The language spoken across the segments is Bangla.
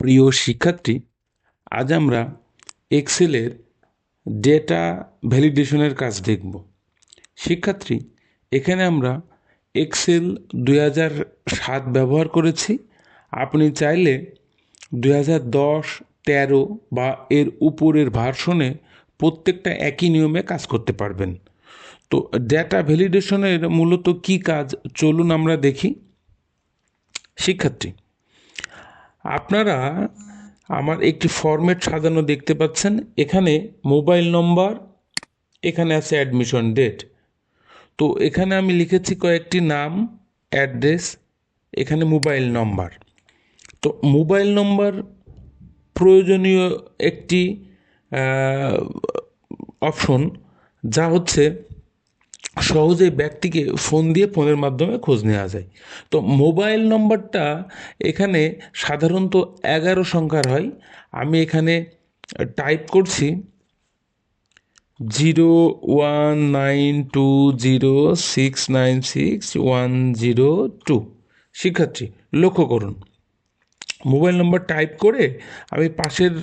প্রিয় শিক্ষার্থী, আজ আমরা এক্সেলের ডেটা ভ্যালিডেশনের কাজ দেখব। শিক্ষার্থী, এখানে আমরা এক্সেল দুই সাত ব্যবহার করেছি। আপনি চাইলে দুই হাজার দশ, তেরো বা এর উপরের ভার্সনে প্রত্যেকটা একই নিয়মে কাজ করতে পারবেন। তো ডেটা ভ্যালিডেশনের মূলত কি কাজ? চলুন আমরা দেখি। শিক্ষার্থী আপনারা আমার একটি ফরম্যাট সাজানো দেখতে পাচ্ছেন। এখানে মোবাইল নম্বর এখানে আছে অ্যাডমিশন ডেট তো এখানে আমি লিখেছি কয়েকটি নাম অ্যাড্রেস এখানে মোবাইল নম্বর তো মোবাইল নম্বর প্রয়োজনীয় একটি অপশন যা হচ্ছে সহজেই ব্যক্তিকে ফোন দিয়ে ফোনের মাধ্যমে খোঁজ নেওয়া যায়। তো মোবাইল নম্বরটা এখানে সাধারণত এগারো সংখ্যার হয়। আমি এখানে টাইপ করছি zero one nine two zero six nine six one zero two শিক্ষার্থী, লক্ষ্য করুন। মোবাইল নম্বর টাইপ করে আমি পাশের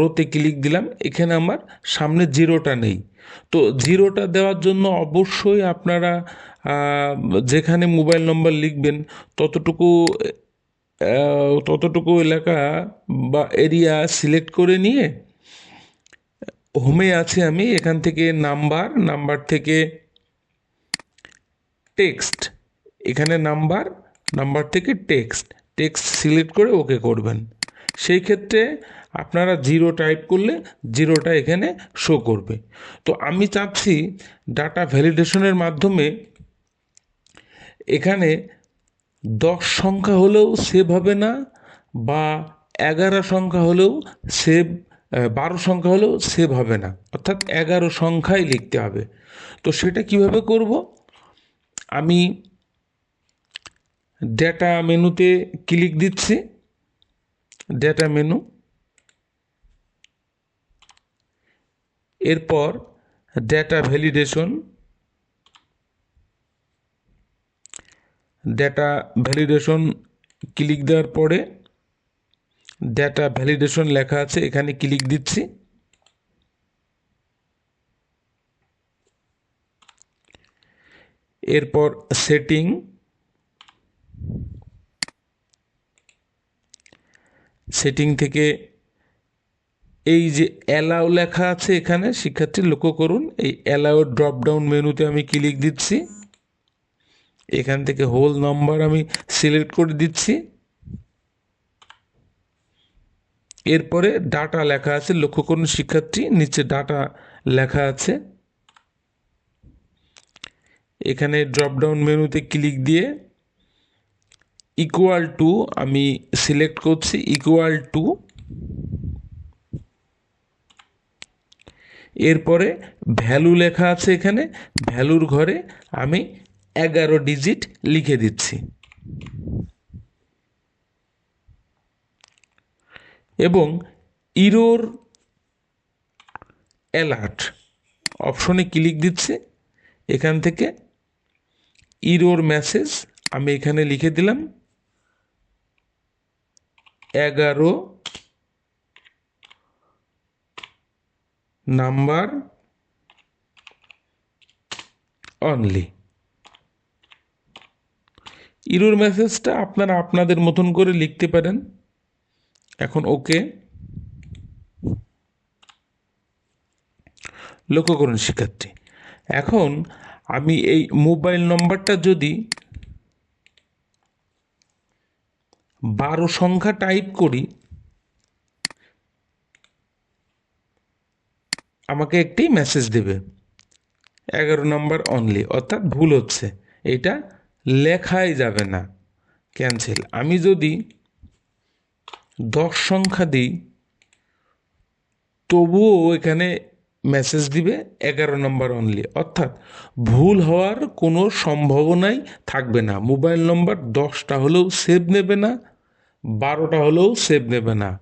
রোতে ক্লিক দিলাম, এখানে আমার সামনে জিরোটা নেই। তো জিরোটা দেওয়ার জন্য অবশ্যই আপনারা যেখানে মোবাইল নম্বর লিখবেন, ততটুকু ততটুকু এলাকা বা এরিয়া সিলেক্ট করে নিয়ে হোমে আছে আমি, এখান থেকে নাম্বার নাম্বার থেকে টেক্সট এখানে নাম্বার নাম্বার থেকে টেক্সট টেক্সট সিলেক্ট করে ওকে করবেন। সেই ক্ষেত্রে আপনারা জিরো টাইপ করলে জিরোটা এখানে শো করবে। তো আমি চাচ্ছি ডাটা ভ্যালিডেশনের মাধ্যমে এখানে দশ সংখ্যা হলেও সেভ হবে না বা এগারো সংখ্যা হলেও সেভ বারো সংখ্যা হলেও সেভ হবে না। অর্থাৎ এগারো সংখ্যাই লিখতে হবে। তো সেটা কীভাবে করব? আমি ডেটা মেনুতে ক্লিক দিচ্ছি। ডেটা মেনু এরপর data validation data validation click দেওয়ার পরে ডেটা ভ্যালিডেশন লেখা আছে, এখানে ক্লিক দিচ্ছি। এরপর সেটিং সেটিং থেকে এই যে অ্যালাউ লেখা আছে এখানে, শিক্ষার্থী লক্ষ্য করুন, এই অ্যালাউ ড্রপ ডাউন মেনুতে আমি ক্লিক দিচ্ছি। এখান থেকে হোল নাম্বার আমি সিলেক্ট করে দিচ্ছি। এরপরে ডাটা লেখা আছে, লক্ষ্য করুন শিক্ষার্থী, নিচে ডাটা লেখা আছে। এখানে ড্রপডাউন মেনুতে ক্লিক দিয়ে ইকুয়াল টু আমি সিলেক্ট করছি ইকুয়াল টু এরপরে ভ্যালু লেখা আছে এখানে ভ্যালুর ঘরে আমি এগারো ডিজিট লিখে দিচ্ছি। এবং ইরোর অ্যালার্ট অপশনে ক্লিক দিচ্ছি, এখান থেকে ইরোর মেসেজ আমি এখানে লিখে দিলাম। এগারো নাম্বার অনলি ইরোর মেসেজটা আপনারা আপনাদের মতন করে লিখতে পারেন। এখন ওকে লক্ষ্য করুন শিক্ষার্থী। এখন আমি এই মোবাইল নম্বরটা যদি বারো সংখ্যা টাইপ করি, আমাকে একটি মেসেজ দেবে। এগারো নম্বর অনলি অর্থাৎ ভুল হচ্ছে। এটা লেখাই যাবে না। ক্যান্সেল আমি যদি দশ সংখ্যা দিই, তবুও এখানে মেসেজ দিবে এগারো নম্বর অনলি অর্থাৎ ভুল হওয়ার কোনো সম্ভাবনাই থাকবে না। মোবাইল নম্বর দশটা হলেও সেভ নেবে না। বারোটা হলেও সেভ নেবে না।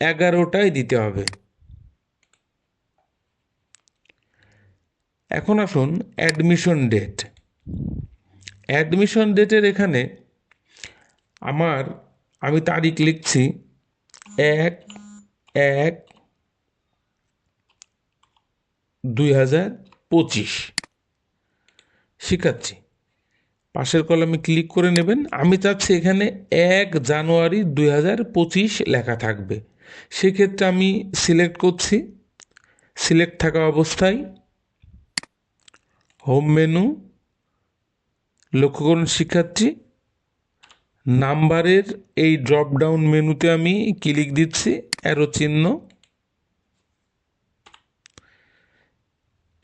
এগারোটাই দিতে হবে। এখন আসুন অ্যাডমিশন ডেট অ্যাডমিশন ডেটের এখানে আমার আমি তারিখ লিখছি এক এক, দুই হাজার পঁচিশ। শিখাচ্ছি। পাশের কলমে ক্লিক করে নেবেন। আমি চাচ্ছি এখানে এক জানুয়ারি দুই হাজার পঁচিশ লেখা থাকবে। সেক্ষেত্রে আমি সিলেক্ট করছি। সিলেক্ট থাকা অবস্থায় হোম মেনু লক্ষ্য করুন শিক্ষার্থী, নাম্বারের এই ড্রপ ডাউন মেনুতে আমি ক্লিক দিচ্ছি অ্যারো চিহ্ন।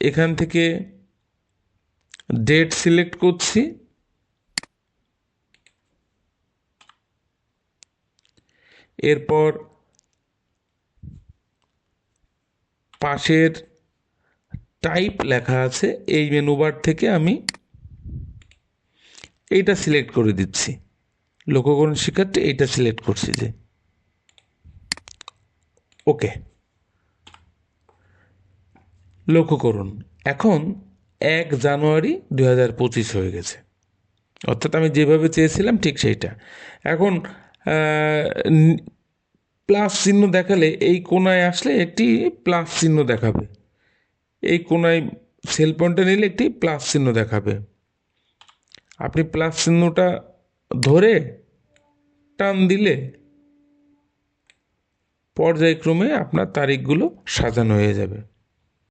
এখান থেকে ডেট সিলেক্ট করছি। এরপর পাশের টাইপ লেখা আছে, এই মেনুবার থেকে আমি এইটা সিলেক্ট করে দিচ্ছি। করুন শিক্ষার্থী এইটা সিলেক্ট করছি যে। ওকে লক্ষ্য করুন এখন এক জানুয়ারি দু হাজার পঁচিশ হয়ে গেছে। অর্থাৎ আমি যেভাবে চেয়েছিলাম ঠিক সেইটা। এখন প্লাস চিহ্ন দেখালে এই কোনায় আসলে একটি প্লাস চিহ্ন দেখাবে। এই কোনায় সেল পয়েন্টে নিলে একটি প্লাস চিহ্ন দেখাবে। আপনি প্লাস চিহ্নটা ধরে টান দিলে পর্যায়ক্রমে আপনার তারিখগুলো সাজানো হয়ে যাবে।